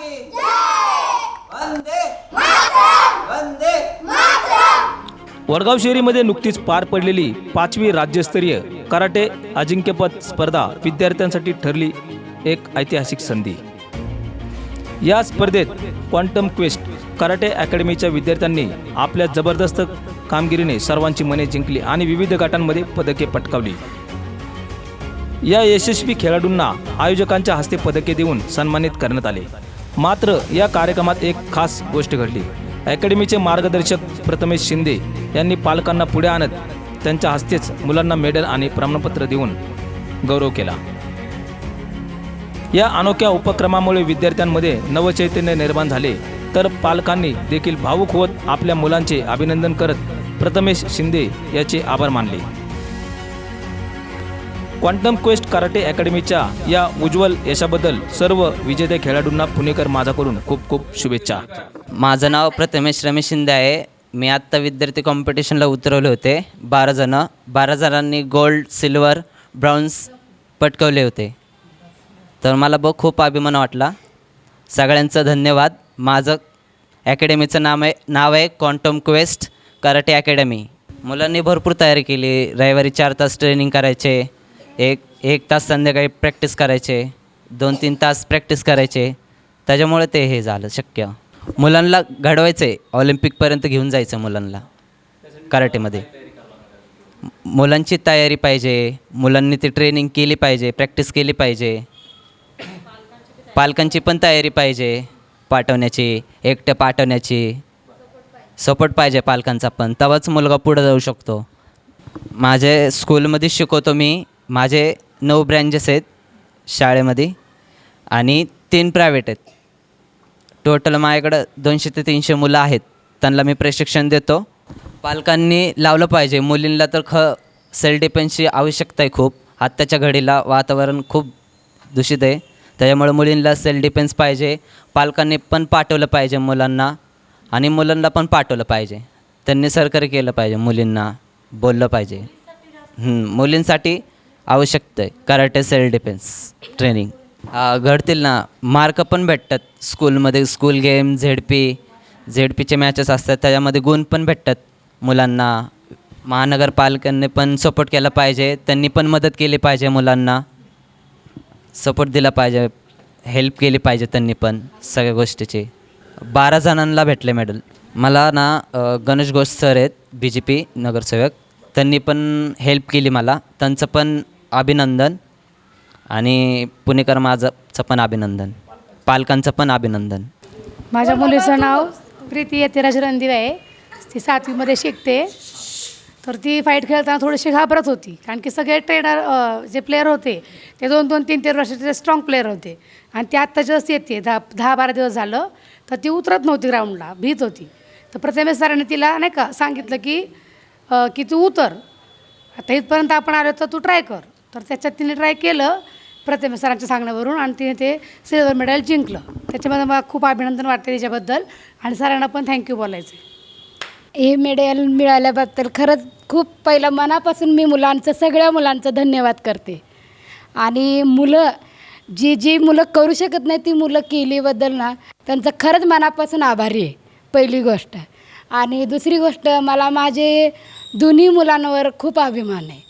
की? वंदे वंदे वडगाव शहरीमध्ये नुकतीच पार पडलेली पाचवी राज्यस्तरीय कराटे अजिंक्यपद स्पर्धा विद्यार्थ्यांसाठी ठरली एक ऐतिहासिक संधी. या स्पर्धेत क्वांटम क्वेस्ट कराटे अकॅडमीच्या विद्यार्थ्यांनी आपल्या जबरदस्त कामगिरीने सर्वांची मने जिंकली आणि विविध गटांमध्ये पदके पटकावली. या यशस्वी खेळाडूंना आयोजकांच्या हस्ते पदके देऊन सन्मानित करण्यात आले. मात्र या कार्यक्रमात एक खास गोष्ट घडली. अकॅडमीचे मार्गदर्शक प्रथमेश शिंदे यांनी पालकांना पुढे आणत त्यांच्या हस्तेच मुलांना मेडल आणि प्रमाणपत्र देऊन गौरव केला. या अनोख्या उपक्रमामुळे विद्यार्थ्यांमध्ये नवचैतन्य निर्माण झाले तर पालकांनी देखील भावुक होत आपल्या मुलांचे अभिनंदन करत प्रथमेश शिंदे याचे आभार मानले. क्वांटम क्वेस्ट कराटे अकॅडमीच्या या उज्ज्वल यशाबद्दल सर्व विजेत्या खेळाडूंना पुणेकर माझाकडून खूप खूप शुभेच्छा. माझं नाव प्रथमेश रमेश शिंदे आहे. मी आत्ता विद्यार्थी कॉम्पिटिशनला उतरवले होते. बारा जणं. बारा जणांनी गोल्ड सिल्वर ब्राउन्स पटकवले होते. तर मला ब खूप अभिमान वाटला. सगळ्यांचं धन्यवाद. माझं अकॅडमीचं नाव आहे नाव आहे क्वांटम क्वेस्ट कराटे अकॅडमी. मुलांनी भरपूर तयारी केली. रविवारी चार तास ट्रेनिंग करायचे. एक एक तास संध्याकाळी प्रॅक्टिस करायचे दोन तीन तास प्रॅक्टिस करायचे. त्याच्यामुळे ते हे झालं शक्य. मुलांना घडवायचं आहे ऑलिम्पिकपर्यंत घेऊन जायचं मुलांना कराटेमध्ये. मुलांची तयारी पाहिजे मुलांनी ती ट्रेनिंग केली पाहिजे प्रॅक्टिस केली पाहिजे. पालकांची पण तयारी पाहिजे पाठवण्याची एकटं पाठवण्याची. सपोर्ट पाहिजे पालकांचा पण तेव्हाच मुलगा पुढं जाऊ शकतो. माझे स्कूलमध्ये शिकवतो मी माझे नऊ ब्रँचेस आहेत शाळेमध्ये आणि तीन प्रायव्हेट आहेत. टोटल माझ्याकडं दोनशे ते तीनशे मुलं आहेत. त्यांना मी प्रशिक्षण देतो. पालकांनी लावलं पाहिजे. मुलींना तर ख सेल्फ डिफेन्सची आवश्यकता आहे खूप. आत्ताच्या घडीला वातावरण खूप दूषित आहे. त्याच्यामुळे मुलींना सेल्फ डिफेन्स पाहिजे. पालकांनी पण पाठवलं पाहिजे मुलांना आणि मुलांना पण पाठवलं पाहिजे. त्यांनी सरकारी केलं पाहिजे मुलींना. बोललं पाहिजे. मुलींसाठी आवश्यकता आहे. कराटे सेल्फ डिफेन्स ट्रेनिंग घडतील ना. मार्क पण भेटतात. स्कूलमध्ये school game Z P Z पीचे मॅचेस असतात. त्याच्यामध्ये गुण पण भेटतात मुलांना. महानगरपालिकांनी पण सपोर्ट केला पाहिजे. त्यांनी पण मदत केली पाहिजे मुलांना. सपोर्ट दिला पाहिजे. हेल्प केली पाहिजे त्यांनी पण सगळ्या गोष्टीची. बारा जणांना भेटले मेडल मला ना गणेश घोष सर आहेत बी जे पी नगरसेवक. त्यांनी पण हेल्प केली मला. त्यांचं पण अभिनंदन आणि पुणेकर माझंचं पण अभिनंदन. पालकांचं पण अभिनंदन. माझ्या मुलीचं नाव प्रीती यतिराज रणदिवे आहे. ती सातवीमध्ये शिकते. तर ती फाईट खेळताना थोडीशी घाबरत होती. कारण की सगळे ट्रेनर जे प्लेअर होते ते दोन दोन तीन तीन वर्षाचे स्ट्रॉंग प्लेअर होते. आणि ती आत्ता जस्ट येते. दहा दहा बारा दिवस झालं तर ती उतरत नव्हती ग्राउंडला भीत होती. तर प्रथमेश सरांनी तिला नाही का सांगितलं की की तू उतर. आता इथपर्यंत आपण आलो तर तू ट्राय कर. तर त्याच्यात तिने ट्राय केलं प्रतिमा सरांच्या सांगण्यावरून आणि तिने ते सिल्वर मेडल जिंकलं. त्याच्यामध्ये मला खूप अभिनंदन वाटते त्याच्याबद्दल आणि सरांना पण थँक्यू बोलायचं आहे. हे मेडल मिळाल्याबद्दल खरंच खूप पहिलं मनापासून मी मुलांचं सगळ्या मुलांचं धन्यवाद करते. आणि मुलं जी जी मुलं करू शकत नाही ती मुलं केलीबद्दल ना त्यांचं खरंच मनापासून आभारी आहे. पहिली गोष्ट. आणि दुसरी गोष्ट मला माझे दोन्ही मुलांवर खूप अभिमान आहे.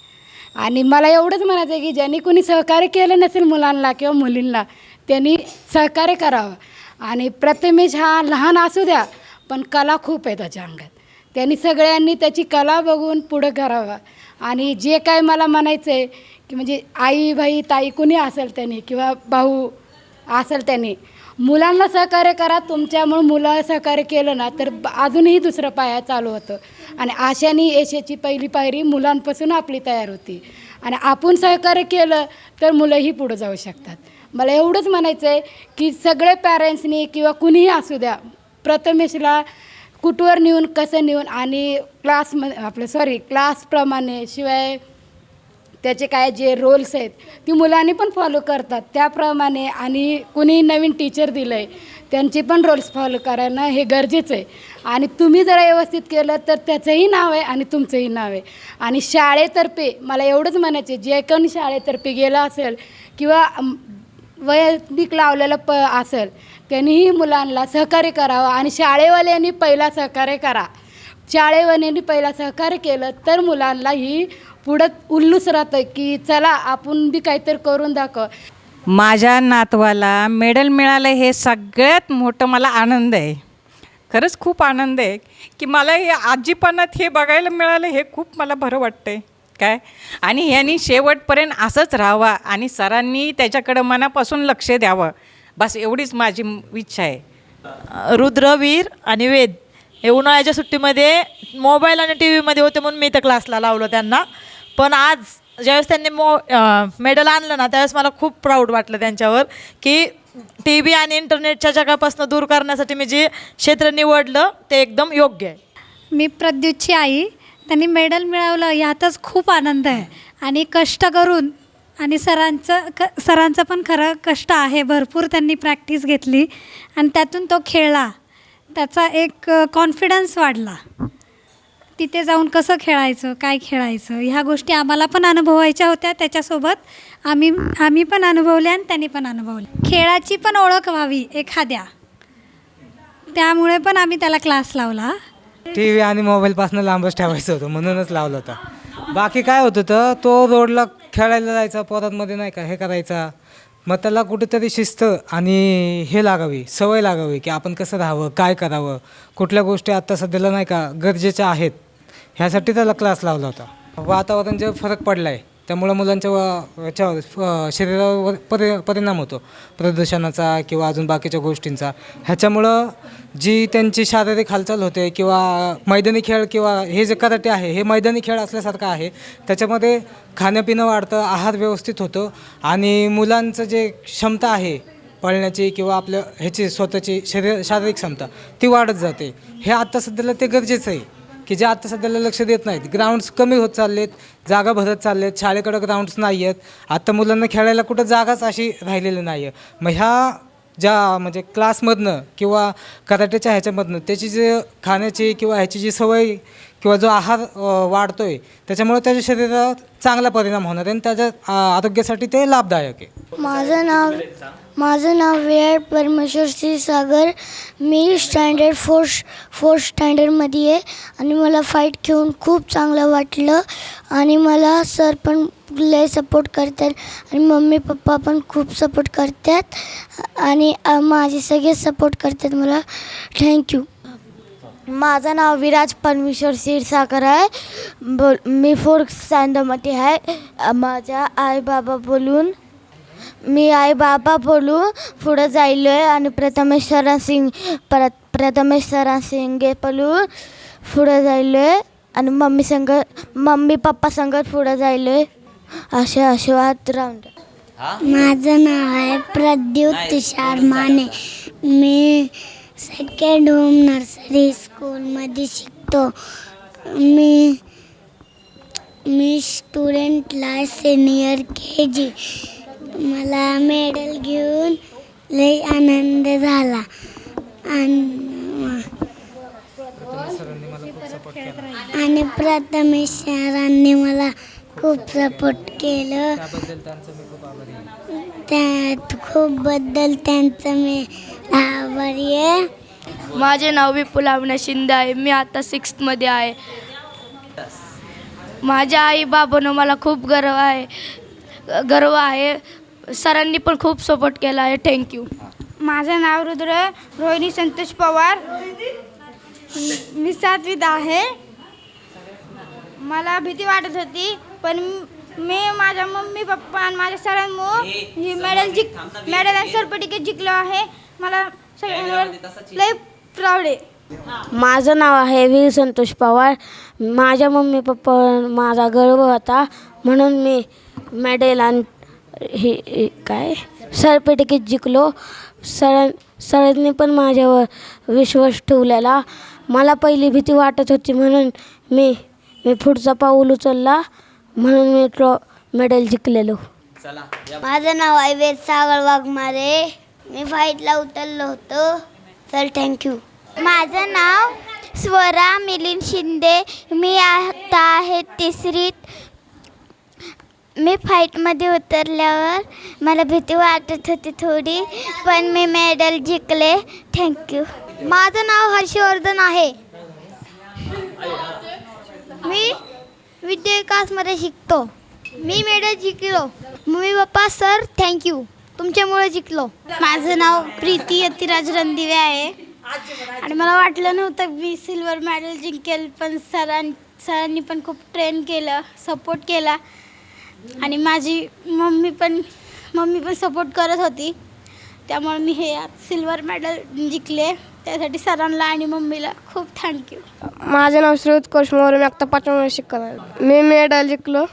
आणि मला एवढंच म्हणायचं आहे की ज्यांनी कोणी सहकार्य केलं नसेल मुलांना किंवा मुलींना त्यांनी सहकार्य करावं. आणि प्रथमेश हा लहान असू द्या पण कला खूप आहे त्याच्या अंगात. त्यांनी सगळ्यांनी त्याची कला बघून पुढं करावं. आणि जे काय मला म्हणायचं आहे की म्हणजे आई भाई ताई कुणी असेल त्याने किंवा भाऊ असेल त्यांनी मुलांना सहकार्य करा तुमच्यामुळं मुलं सहकार्य केलं ना तर अजूनही दुसरं पाया चालू होतं. आणि आशाने यशाची पहिली पायरी मुलांपासून आपली तयार होती. आणि आपण सहकार्य केलं तर मुलंही पुढं जाऊ शकतात. मला एवढंच म्हणायचं आहे की सगळे पॅरेंट्सनी किंवा कुणीही असू द्या प्रथमेशला कुठवर नेऊन कसं नेऊन आणि क्लासम आपलं सॉरी क्लासप्रमाणे शिवाय त्याचे काय जे रोल्स आहेत ती मुलांनी पण फॉलो करतात. त्याप्रमाणे आणि कुणी नवीन टीचर दिलं आहे त्यांचे पण रोल्स फॉलो करणं हे गरजेचं आहे. आणि तुम्ही जरा व्यवस्थित केलं तर त्याचंही नाव आहे आणि तुमचंही नाव आहे. आणि शाळेतर्फे मला एवढंच म्हणायचं जे कोणी शाळेतर्फे गेलं असेल किंवा वैयक्तिक लावलेलं प असेल त्यांनीही मुलांना सहकार्य करावं आणि शाळेवाल्यांनी पहिला सहकार्य करा. शाळेवाल्यांनी पहिला सहकार्य केलं तर मुलांना ही पुढं उल्लूस राहतं की चला आपण बी काहीतरी करून दाखव. माझ्या नातवाला मेडल मिळालं हे सगळ्यात मोठं मला आनंद आहे. खरंच खूप आनंद आहे की मला हे आजीपणात हे बघायला मिळालं हे खूप मला बरं वाटतं आहे काय? आणि ह्यांनी शेवटपर्यंत असंच राहावा आणि सरांनी त्याच्याकडं मनापासून लक्ष द्यावं. बस एवढीच माझी इच्छा आहे. रुद्रवीर आणि वेद हे उन्हाळ्याच्या सुट्टीमध्ये मोबाईल आणि टी व्हीमध्ये होते म्हणून मी त्या क्लासला लावलं त्यांना. पण आज ज्यावेळेस त्यांनी मो मेडल आणलं ना त्यावेळेस मला खूप प्राऊड वाटलं त्यांच्यावर की टी व्ही आणि इंटरनेटच्या जगापासून दूर करण्यासाठी मी जे क्षेत्र निवडलं ते एकदम योग्य आहे. मी प्रद्युतची आई त्यांनी मेडल मिळवलं यातच खूप आनंद आहे. आणि कष्ट करून आणि सरांचं क सरांचं पण खरं कष्ट आहे. भरपूर त्यांनी प्रॅक्टिस घेतली. आणि त्यातून तो खेळला. त्याचा एक कॉन्फिडन्स वाढला. तिथे जाऊन कसं खेळायचं काय खेळायचं ह्या गोष्टी आम्हाला पण अनुभवायच्या होत्या. त्याच्यासोबत आम्ही आम्ही पण अनुभवल्या आणि त्यांनी पण अनुभवल्या. खेळाची पण ओळख व्हावी एखाद्या. त्यामुळे पण आम्ही त्याला क्लास लावला. टी व्ही आणि मोबाईलपासून लांबच ठेवायचं होतं म्हणूनच लावलं होतं. बाकी काय होत होतं तो रोडला खेळायला जायचा पोरांमध्ये नाही का हे करायचा. मग त्याला कुठेतरी शिस्त आणि हे लागावी सवय लागावी की आपण कसं राहावं काय करावं कुठल्या गोष्टी आत्ता सध्याला नाही का गरजेच्या आहेत ह्यासाठी त्याला क्लास लावला होता. वातावरण जे फरक पडला आहे त्यामुळं मुलांच्या व याच्यावर शरीरावर परि परिणाम होतो. प्रदूषणाचा किंवा अजून बाकीच्या गोष्टींचा. ह्याच्यामुळं जी त्यांची शारीरिक हालचाल होते किंवा मैदानी खेळ किंवा हे जे कराटे आहे हे मैदानी खेळ असल्यासारखं आहे त्याच्यामध्ये खाणंपिणं वाढतं आहार व्यवस्थित होतो आणि मुलांचं जे क्षमता आहे पळण्याची किंवा आपल्या ह्याची स्वतःची शरीर शारीरिक क्षमता ती वाढत जाते. हे आत्ता सध्याला ते गरजेचं आहे. की जे आता सध्याला लक्ष देत नाहीत. ग्राउंड्स कमी होत चाललेत जागा भरत चाललेत शाळेकडं ग्राउंड्स नाही आहेत आता मुलांना खेळायला कुठं जागाच अशी राहिलेली नाही आहे मग ह्या ज्या म्हणजे क्लासमधनं किंवा कराटेच्या ह्याच्यामधनं त्याची जे खाण्याची किंवा ह्याची जी सवय किंवा जो आहार वाढतो आहे त्याच्यामुळे त्याच्या शरीरावर चांगला परिणाम होणार आहे आणि त्याच्या आरोग्यासाठी ते लाभदायक आहे. माझं नाव माझं नाव विराट परमेश्वर क्षीरसागर मी स्टँडर्ड फोर फोर्थ स्टँडर्डमध्ये आहे आणि मला फाईट खेळून खूप चांगलं वाटलं. आणि मला सर पण लय सपोर्ट करतात. आणि मम्मी पप्पा पण खूप सपोर्ट करतात. आणि माझे सगळे सपोर्ट करतात मला. थँक्यू माझं नाव विराज परमेश्वर क्षीरसागर आहे. बोल मी फोर्थ स्टँडर्डमध्ये आहे. माझ्या आई बाबा बोलून मी आई बाबा बोलून पुढं जायलो आहे आणि प्रथमेश सिंग परत प्रथमेश सिंगे बोलून पुढं जायलो आहे आणि मम्मी संग मम्मी पप्पा संगत पुढं जायलो आहे असे आशीर्वाद राऊंड माझं नाव आहे प्रद्युत तुषार माने. मी सेकंड होम नर्सरी स्कूलमध्ये शिकतो. मी मी स्टुडंटला सिनियर के जी मला मेडल घेऊन लई आनंद झाला. आणि आणि प्रथमेश सरांनी मला खूप सपोर्ट केलं. त्यात खूप बद्दल त्यांचं मी आभारी आहे. माझे नाव विपुल अविनाश शिंदे आहे. मी आता सिक्स्थमध्ये आहे. माझ्या आई बाबानं मला खूप गर्व आहे. गर्व आहे. सरांनी पण खूप सपोर्ट केला आहे. थँक्यू माझं नाव रुद्र रोहिणी संतोष पवार. मी सातवीत आहे. मला भीती वाटत होती पण मी माझ्या मम्मी पप्पा आणि माझ्या सरांमुळं ही मेडल जिंक मेडल आणि सर्टिफिकेट जिंकलो आहे. मला सगळ्यांवर लई प्राऊड आहे. माझं नाव आहे वीर संतोष पवार. माझ्या मम्मी पप्पा माझा गर्व होता. म्हणून मी मेडल आणि हे काय? सर्टिफिकेट जिंकलो. सर सरांनी पण माझ्यावर विश्वास ठेवलेला. मला पहिली भीती वाटत होती म्हणून मी मी पुढचा पाऊल उचलला. म्हणून मी ट्रॉ मेडल जिंकलेलो. माझं नाव आहे वेद सागर वाघमारे. मी फाईटला उतरलो होतो. सर थँक्यू माझं नाव स्वरा मिलिंद शिंदे. मी आता आहे तिसरीत. मी फाईटमध्ये उतरल्यावर मला भीती वाटत होती थोडी पण मी मेडल जिंकले. थँक्यू माझं नाव हर्षवर्धन आहे. मी विद्याविकासमध्ये शिकतो. मी मेडल जिंकलो. Mummy papa sir thank you तुमच्यामुळे जिंकलो. माझं नाव प्रीती यतिराज रणदिवे आहे. आणि मला वाटलं नव्हतं मी सिल्वर मेडल जिंकेल पण सरां सरांनी पण खूप ट्रेन केलं सपोर्ट केला. आणि माझी मम्मी पण मम्मी पण सपोर्ट करत होती. त्यामुळे मी हे सिल्वर मेडल जिंकले. त्यासाठी सरांना आणि मम्मीला खूप थँक्यू माझं नाव श्रीयुत कोश मोरे मी आत्ता पाचव्या शिकत आहे. मी मेडल जिंकलो.